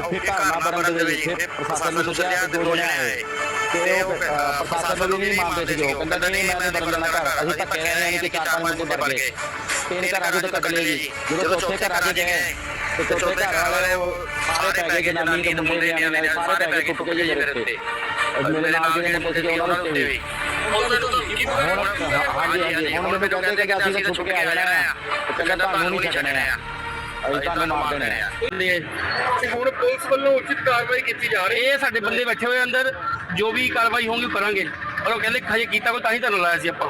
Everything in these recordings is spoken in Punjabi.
ਉਹ ਫਿਕਾ ਨਾ ਬਰਨ ਦੇ ਵਿੱਚ ਪ੍ਰਸ਼ਾਸਨ ਨੂੰ ਸੱਦਿਆ ਤੇ ਦੋ ਜਣੇ ਆਏ ਤੇ ਉਹ ਪ੍ਰਸ਼ਾਸਨ ਨੂੰ ਨਹੀਂ ਮੰਨਦੇ ਸੀ ਉਹ। ਕਹਿੰਦਾ ਨਹੀਂ ਮੈਂ ਬਰਨ ਦੇਣਾ ਘਰ ਅਸੀਂ ਧੱਕੇ ਰਹੇ ਹਾਂ ਕਿ ਚਾਰ ਪੰਜ ਮੁੰਡੇ ਵੜ ਗਏ। ਤਿੰਨ ਘਰਾਂ ਤਾਂ ਕੱਢ ਲਏ ਜੀ ਜਦੋਂ ਚੌਥੇ ਘਰਾਂ 'ਚ ਗਏ ਤੇ ਚੌਥੇ ਘਰ ਵਾਲੇ ਉਹ ਸਾਰੇ ਪੈ ਗਏ ਜਨਾਨੀ ਤੇ ਮੁੰਡੇ ਦੇ ਆਣੇ ਸਾਰੇ ਪੈ ਗਏ ਟੁੱਟ ਕੇ ਜੀ ਮੇਰੇ ਉੱਤੇ ਮੇਰੇ ਨਾਲ ਜਿਹੜੇ ਮੁੰਡੇ ਸੀਗੇ ਉਹਨਾਂ ਦੇ ਉੱਤੇ ਵੀ। ਹਾਂਜੀ ਹਾਂਜੀ ਹੁਣ ਮੈਨੂੰ ਕਹਿੰਦੇ ਕਿ ਅਸੀਂ ਤਾਂ ਛੁੱਟ ਕੇ ਆ ਜਾਣਾ ਉਹ ਕਹਿੰਦਾ ਤੁਹਾਨੂੰ ਨਹੀਂ ਛੱਡਣਾ ਆ ਅਸੀਂ ਤੁਹਾਨੂੰ ਮਾਰ ਦੇਣਾ। ਆ ਤੇ ਹੁਣ ਪੁਲਿਸ ਵੱਲੋਂ ਉਚਿਤ ਕਾਰਵਾਈ ਕੀਤੀ ਜਾ ਰਹੀ ਇਹ ਸਾਡੇ ਬੰਦੇ ਬੈਠੇ ਹੋਏ ਅੰਦਰ। ਜੋ ਵੀ ਕਾਰਵਾਈ ਹੋਊਗੀ ਉਹ ਕਰਾਂਗੇ। ਪਰ ਉਹ ਕਹਿੰਦੇ ਹਜੇ ਕੀਤਾ ਕੋਈ ਤਾਂ ਹੀ ਤੁਹਾਨੂੰ ਲਾਇਆ ਸੀ ਆਪਾਂ।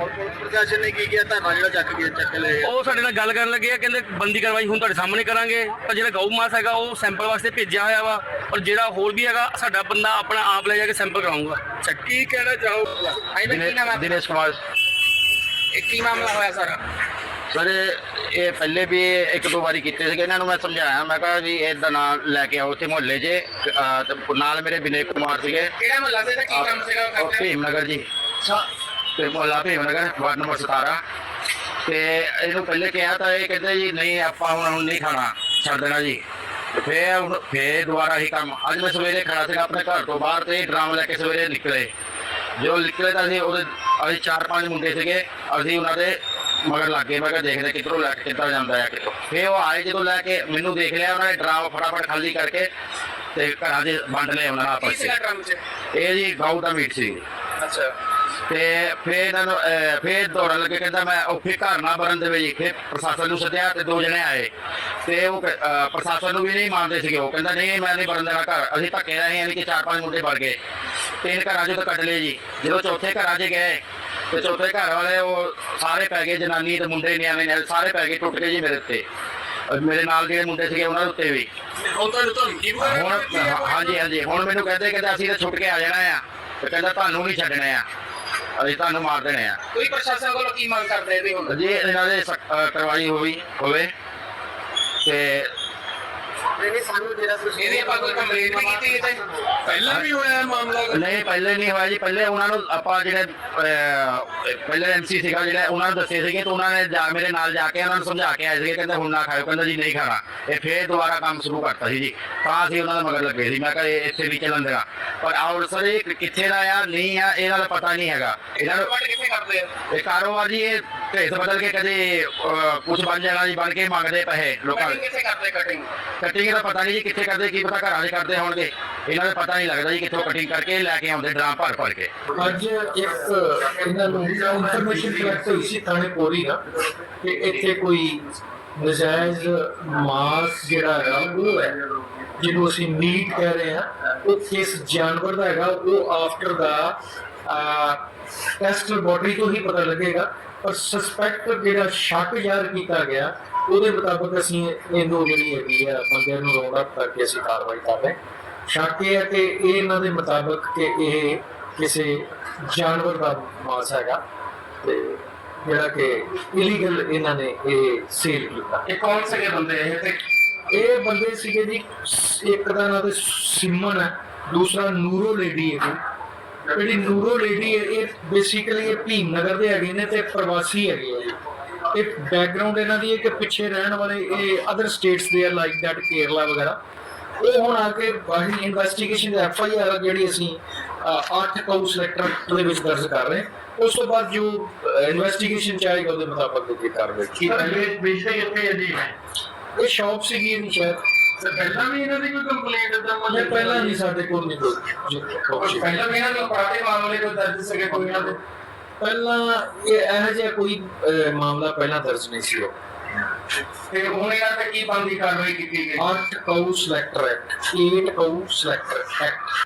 ਹੁਣ ਪੁਲਿਸ ਪ੍ਰਸ਼ਾਸਨ ਨੇ ਕੀ ਕੀਤਾ? ਧਰਨਾ ਜਿਹੜਾ ਚੱਕ ਕੇ ਚੱਕ ਲਏ ਉਹ ਸਾਡੇ ਨਾਲ ਗੱਲ ਕਰਨ ਲੱਗੇ ਆ ਕਹਿੰਦੇ ਬੰਦੀ ਕਾਰਵਾਈ ਹੁਣ ਤੁਹਾਡੇ ਸਾਹਮਣੇ ਕਰਾਂਗੇ। ਪਰ ਜਿਹੜਾ ਗਊ ਮਾਸ ਹੈਗਾ ਉਹ ਸੈਂਪਲ ਵਾਸਤੇ ਭੇਜਿਆ ਹੋਇਆ ਵਾ। ਔਰ ਜਿਹੜਾ ਹੋਰ ਵੀ ਹੈਗਾ ਸਾਡਾ ਬੰਦਾ ਆਪਣਾ ਆਪ ਲੈ ਜਾ ਕੇ ਸੈਂਪਲ ਕਰਾਊਗਾ। ਅੱਛਾ ਕੀ ਕਹਿਣਾ ਦਿਨੇ- ਦਿਨੇਸ਼ ਕੁਮਾਰ। ਇਹ ਕੀ ਮਾਮਲਾ ਹੋਇਆ ਸਾਰਾ? ਸਰ ਇਹ ਪਹਿਲੇ ਵੀ ਇੱਕ ਦੋ ਵਾਰੀ ਕੀਤੇ ਸੀਗੇ ਇਹਨਾਂ ਨੂੰ ਮੈਂ ਸਮਝਾਇਆ ਮੈਂ ਕਿਹਾ ਵੀ ਇਹਦਾ ਨਾਮ ਲੈ ਕੇ ਆਓ ਉੱਥੇ ਮੁਹੱਲੇ 'ਚ ਅਹ, ਤੇ ਨਾਲ ਮੇਰੇ ਵਿਨੇ ਕੁਮਾਰ ਸੀਗੇ। ਕਿਹੜਾ ਮਹੱਲਾ ਸੀ ਤੇ ਕੀ ਕੰਮ ਸੀਗਾ ਉਹ ਭੀਮਨਗਰ ਜੀ। ਤੇ ਮੁਹੱਲਾ ਭੀਮਨਗਰ ਵਾਰਡ ਨੰਬਰ 17 ਤੇ ਇਹਨੂੰ ਪਹਿਲੇ ਕਿਹਾ ਤਾਂ ਇਹ ਕਹਿੰਦੇ ਜੀ ਨਹੀਂ ਆਪਾਂ ਹੁਣ ਹੁਣ ਨਹੀਂ ਖਾਣਾ ਛੱਡ ਦੇਣਾ ਜੀ। ਫੇਰ ਹੁਣ- ਫੇਰ ਦੁਬਾਰਾ ਹੀ ਕੰਮ। ਅੱਜ ਮੈਂ ਸਵੇਰੇ ਖੜਾ ਸੀਗਾ ਆਪਣੇ ਘਰ ਤੋਂ ਬਾਹਰ ਤੇ ਡਰਮ ਲੈ ਕੇ ਸਵੇਰੇ ਨਿਕਲੇ। ਜੋ ਨਿਕਲੇ ਤਾਂ ਅਸੀਂ ਉਹਦੇ ਅਸੀਂ ਚਾਰ ਪੰਜ ਮੁੰਡੇ ਸੀਗੇ ਅਸੀਂ ਉਹਨਾਂ ਦੇ ਮਗਰ ਲੱਗੇ ਮੈਂ ਕਿਹਾ ਦੇਖਦੇ ਕਿੱਧਰੋਂ ਲੈ ਕੇ ਕਿੱਧਰ ਜਾਂਦਾ ਹੈ ਕਿੱਧਰੋਂ। ਫੇਰ ਉਹ ਆਏ ਜਦੋਂ ਲੈ ਕੇ ਮੈਨੂੰ ਦੇਖ ਲਿਆ ਉਹਨਾਂ ਨੇ ਡਰਾਮ ਫਟਾਫਟ ਖਾਲੀ ਕਰਕੇ ਤੇ ਘਰਾਂ 'ਚ ਵੰਡ ਲਏ ਉਹਨਾਂ ਨਾਲ ਆਪਸ 'ਚ ਸੀਗਾ ਡਰਮ 'ਚ? ਇਹ ਜੀ ਗਾਉ ਦਾ ਮੀਟ ਸੀ। ਅੱਛਾ। ਤੇ ਫੇਰ ਇਹਨਾਂ ਨੂੰ ਫੇਰ ਦੌੜਨ ਲੱਗੇ ਕਹਿੰਦਾ ਮੈਂ ਉੱਥੇ ਘਰ ਨਾ ਬਰਨ ਦੇ ਵਿੱਚ ਫੇਰ ਪ੍ਰਸ਼ਾਸਨ ਨੂੰ ਸੱਦਿਆ ਤੇ ਦੋ ਜਣੇ ਆਏ। ਤੇ ਉਹ ਪ੍ਰਸ਼ਾਸਨ ਨੂੰ ਵੀ ਨਹੀਂ ਮੰਨਦੇ ਸੀਗੇ ਉਹ ਕਹਿੰਦਾ ਨਹੀਂ ਮੈਂ ਨਹੀਂ ਬਰਨ ਦੇਣਾ ਘਰ ਅਸੀਂ ਧੱਕੇ ਰਹੇ ਹਾਂ ਕਿ ਚਾਰ ਪੰਜ ਮੁੰਡੇ ਵੜ ਗਏ। ਤਿੰਨ ਘਰਾਂ ਚੋਂ ਤਾਂ ਕੱਢ ਲਏ ਜੀ। ਜਦੋਂ ਚੌਥੇ ਘਰਾਂ 'ਚ ਗਏ ਤੇ ਚੌਥੇ ਘਰ ਵਾਲੇ ਉਹ ਸਾਰੇ ਪੈ ਗਏ ਜਨਾਨੀ ਤੇ ਮੁੰਡੇ ਨੇ ਸਾਰੇ ਪੈ ਗਏ ਟੁੱਟ ਗਏ ਜੀ ਮੇਰੇ ਉੱਤੇ। ਔਰ ਮੇਰੇ ਨਾਲ ਜਿਹੜੇ ਮੁੰਡੇ ਸੀਗੇ ਉਹਨਾਂ ਦੇ ਉੱਤੇ ਵੀ। ਹੁਣ ਤੁਹਾਨੂੰ ਧਮਕੀ ਵਗੈਰਾ ਹੁਣ ਦਿੱਤੀ ਹੈ? ਹਾਂਜੀ ਹਾਂਜੀ। ਹੁਣ ਮੈਨੂੰ ਕਹਿੰਦੇ ਕਹਿੰਦੇ ਅਸੀਂ ਤਾਂ ਛੁੱਟ ਕੇ ਆ ਜਾਣਾ ਆ। ਤੇ ਕਹਿੰਦਾ ਤੁਹਾਨੂੰ ਨਹੀਂ ਛੱਡਣਾ ਆ। ਅਸੀਂ ਤੁਹਾਨੂੰ ਮਾਰ ਦੇਣਾ ਆ। ਕੋਈ ਪ੍ਰਸ਼ਾਸਨ ਵੱਲੋਂ ਕੀ ਮੰਗ ਕਰਦੇ ਇਹਦੇ ਹੁਣ? ਜੇ ਇਹਨਾਂ ਦੇ ਸਖ- ਅਹ ਕਰਵਾਈ ਹੋਈ ਹੋਵੇ। ਤੇ ਇਹਦੀ ਆਪਾਂ ਕੋਈ ਕੰਪਲੇਂਟ ਵੀ ਕੀਤੀ ਕਿਤੇ ਪਹਿਲਾਂ ਵੀ ਹੋਇਆ ਇਹ ਮਾਮਲਾ। ਨਹੀਂ ਪਹਿਲੇ ਨਹੀਂ ਹੋਇਆ ਜੀ। ਪਹਿਲੇ ਉਹਨਾਂ ਨੂੰ ਆਪਾਂ ਜਿਹੜੇ ਅਹ, ਪਹਿਲੇ ਐਮਸੀ ਸੀਗਾ ਜਿਹੜਾ ਉਹਨਾਂ ਨੂੰ ਦੱਸੇ ਸੀਗੇ ਤੇ ਉਹਨਾਂ ਨੇ ਜਾ ਮੇਰੇ ਨਾਲ ਜਾ ਕੇ ਉਹਨਾਂ ਨੂੰ ਸਮਝਾ ਕੇ ਆਏ ਸੀਗੇ ਕਹਿੰਦੇ ਹੁਣ ਨਾ ਖਾਓ ਕਹਿੰਦਾ ਜੀ ਨਹੀਂ ਖਾਣਾ। ਇਹ ਫੇਰ ਦੁਬਾਰਾ ਕੰਮ ਸ਼ੁਰੂ ਕਰਤਾ ਸੀ ਜੀ। ਤਾਂ ਅਸੀਂ ਉਹਨਾਂ ਦੇ ਮਗਰ ਲੱਗੇ ਸੀ। ਮੈਂ ਕਿਹਾ ਇਹ ਇੱਥੇ ਚੱਲਣ ਦੇਣਾ। ਪਰ ਆਉਰ ਸਰ ਇਹ ਕਿੱਥੇ ਦਾ ਆ ਨਹੀਂ ਆ ਇਹਨਾਂ ਦਾ ਪਤਾ ਨਹੀਂ ਹੈਗਾ। ਇਹਨਾਂ ਨੂੰ ਤੁਹਾਡੇ ਕਿੱਥੇ ਕਰਦੇ ਆ? ਇਹ ਕਾਰੋਬਾਰ ਜੀ ਇਹ ਭੇਸ ਬਦਲ ਕੇ ਕਦੇ ਕੁਝ ਬਣ ਜਾਣਾ ਜੀ ਬਣ ਕੇ ਮੰਗਦੇ ਪੈਸੇ ਲੋਕਾਂ ਦੇ ਕਿੱਥੇ ਕਰਦੇ ਕਟਿੰਗ ਕਟਿੰਗ ਦਾ ਪਤਾ ਨਹੀਂ ਜੀ ਕਿੱਥੇ ਕਰਦੇ ਕੀ ਪਤਾ ਘਰਾਂ 'ਚ ਕਰਦੇ ਹੋਣਗੇ। ਇਹਨਾਂ ਦਾ ਪਤਾ ਨਹੀਂ ਲੱਗਦਾ ਜੀ ਕਿੱਥੋਂ ਕਟਿੰਗ ਕਰਕੇ ਲੈ ਕੇ ਆਉਂਦੇ ਡਰਾਮ ਭਰ ਭਰ ਕੇ। ਅੱਜ ਇੱਕ ਇਹਨਾਂ ਨੂੰ ਇਨਫੋਰਮੇਸ਼ਨ ਕਲੈਕਟ ਹੋਈ ਸੀ ਥਾਣੇ ਪੋਰੀ ਨਾ ਕਿ ਇੱਥੇ ਕੋਈ ਨਜਾਇਜ਼ ਮਾਸ ਜਿਹੜਾ ਹੈਗਾ ਉਹ ਹੈ ਜਿਹਨੂੰ ਅਸੀਂ ਮੀਟ ਕਹਿ ਰਹੇ ਹਾਂ। ਉਹ ਕਿਸ ਜਾਨਵਰ ਦਾ ਹੈਗਾ ਉਹ ਆਫਟਰ ਦਾ ਟੈਸਟ ਲੈਬੋਰਟਰੀ ਤੋਂ ਹੀ ਪਤਾ ਲੱਗੇਗਾ ਪਰ ਸਸਪੈਕਟ ਜਿਹੜਾ ਸ਼ੱਕ ਜ਼ਾਹਰ ਕੀਤਾ ਗਿਆ ਉਹਦੇ ਮੁਤਾਬਕ ਅਸੀਂ ਇਹਨੂੰ ਜਿਹੜੀ ਹੈਗੀ ਆ ਬੰਦੇ ਨੂੰ ਰੌਂਡ ਅਪ ਕਰਕੇ ਅਸੀਂ ਕਾਰਵਾਈ ਕਰ ਰਹੇ। ਸ਼ੱਕ ਇਹ ਹੈ ਕਿ ਇਹ ਇਹਨਾਂ ਦੇ ਮੁਤਾਬਕ ਕਿ ਇਹ ਕਿਸੇ ਜਾਨਵਰ ਦਾ ਮਾਸ ਹੈਗਾ ਤੇ ਜਿਹੜਾ ਕਿ ਇਲੀਗਲ ਇਹਨਾਂ ਨੇ ਇਹ ਸੇਲ ਕੀਤਾ ਇਹ ਕੌਣ ਸਕੇ ਬੰਦੇ ਇਹ ਤੇ ਇਹ ਬੰਦੇ ਸੀਗੇ ਜੀ ਇੱਕ ਦਾ ਨਾਮ ਤੇ ਸਿਮਨ ਹੈ ਦੂਸਰਾ ਨੂਰੋ ਲੇਡੀ ਹੈ ਕੋਈ। ਜਿਹੜੀ ਨੂਰੋ ਲੇਡੀ ਹੈ ਇਹ ਬੇਸਿਕਲੀ ਇਹ ਭੀਮਨਗਰ ਦੇ ਹੈਗੇ ਨੇ ਤੇ ਪ੍ਰਵਾਸੀ ਹੈਗੇ ਆ ਇਹ ਬੈਕਗ੍ਰਾਉਂਡ ਇਹਨਾਂ ਦੀ ਹੈ ਕਿ ਪਿੱਛੇ ਰਹਿਣ ਵਾਲੇ ਇਹ ਅਦਰ ਸਟੇਟਸ ਦੇ ਆ ਲਾਈਕ ਦੈਟ ਕੇਰਲਾ ਵਗੈਰਾ ਇਹ ਹੁਣ ਆ ਕੇ ਬਾਹਰੀ ਇਨਵੈਸਟੀਗੇਸ਼ਨ ਦੇ ਐਫ ਆਈ ਆਰ ਜਿਹੜੀ ਅਸੀਂ 8 ਕਾਊ ਸੈਕਟਰ ਦੇ ਵਿੱਚ ਦਰਜ ਕਰ ਰਹੇ ਹਾਂ। ਉਸ ਤੋਂ ਬਾਅਦ ਜੋ ਇਨਵੈਸਟੀਗੇਸ਼ਨ ਚਾਹੇਗਾ ਉਹਦੇ ਮੁਤਾਬਕ ਅੱਗੇ ਕਾਰਵਾਈ ਕੀਤੀ ਜਾਏਗੀ। ਵੇਚਦੇ ਕਿੱਥੇ ਹੈ ਜੀ ਇਹ ਸ਼ਾਪ ਸੀਗੀ ਇਹਦੀ ਸ਼ਾਇਦ ਤੇ ਪਹਿਲਾਂ ਵੀ ਇਹਨਾਂ ਦੀ ਕੋਈ ਕੰਪਲੇਂਟ ਦਾ ਇਹ ਪਹਿਲਾਂ ਨਹੀਂ ਸਾਡੇ ਕੋਲ ਨਹੀਂ ਕੋਈ ਪਹਿਲਾਂ ਵੀ ਇਹਨਾਂ ਦੇ ਅਪਰਾਧੇ ਮਾਮਲੇ ਕੋਈ ਦਰਜ ਸਕੇ ਕੋਈ ਇਹਨਾਂ ਦੇ? ਪਹਿਲਾਂ ਇਹ ਇਹੋ ਜਿਹਾ ਕੋਈ ਮਾਮਲਾ ਪਹਿਲਾਂ ਦਰਜ ਨਹੀਂ ਸੀ ਤੇ ਹੁਣ ਇਹਨਾਂ ਤੇ ਕੀ ਬੰਦੀ ਕਾਰਵਾਈ ਕੀਤੀ ਗਈ? 8 cow slaughter act 8 cow slaughter act